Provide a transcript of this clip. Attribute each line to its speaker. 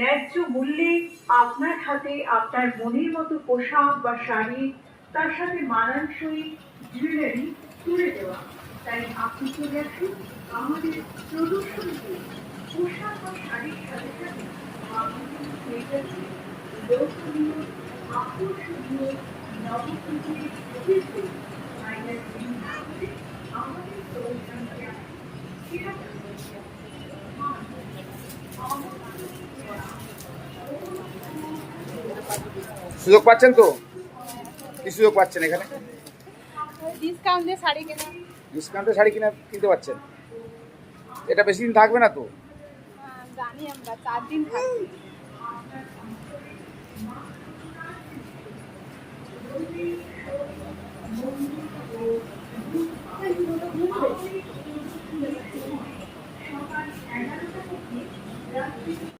Speaker 1: ন্যায্য মূল্যে আপনার হাতে আপনার মনের মতো পোশাক বা শাড়ি, তার সাথে মানানসই জুয়েলারি তুলে দেওয়া। তাই আপনি চলে আসুন আমাদের প্রদর্শনীতে পোশাক বা শাড়ির সাথে সাথে আমাদের আকর্ষণীয় নবপ্রজন্মের আমাদের প্রদর্শনীতে আসুন। সেরকম
Speaker 2: সুযোগ পাচ্ছেন তো? কি সুযোগ পাচ্ছেন এখানে?
Speaker 3: ডিসকাউন্ট শাড়ি কেনা।
Speaker 2: ডিসকাউন্টে শাড়ি কিনে কিনতে পাচ্ছেন? এটা বেশি দিন থাকবে না তো?
Speaker 3: জানি আমরা চার দিন থাকব।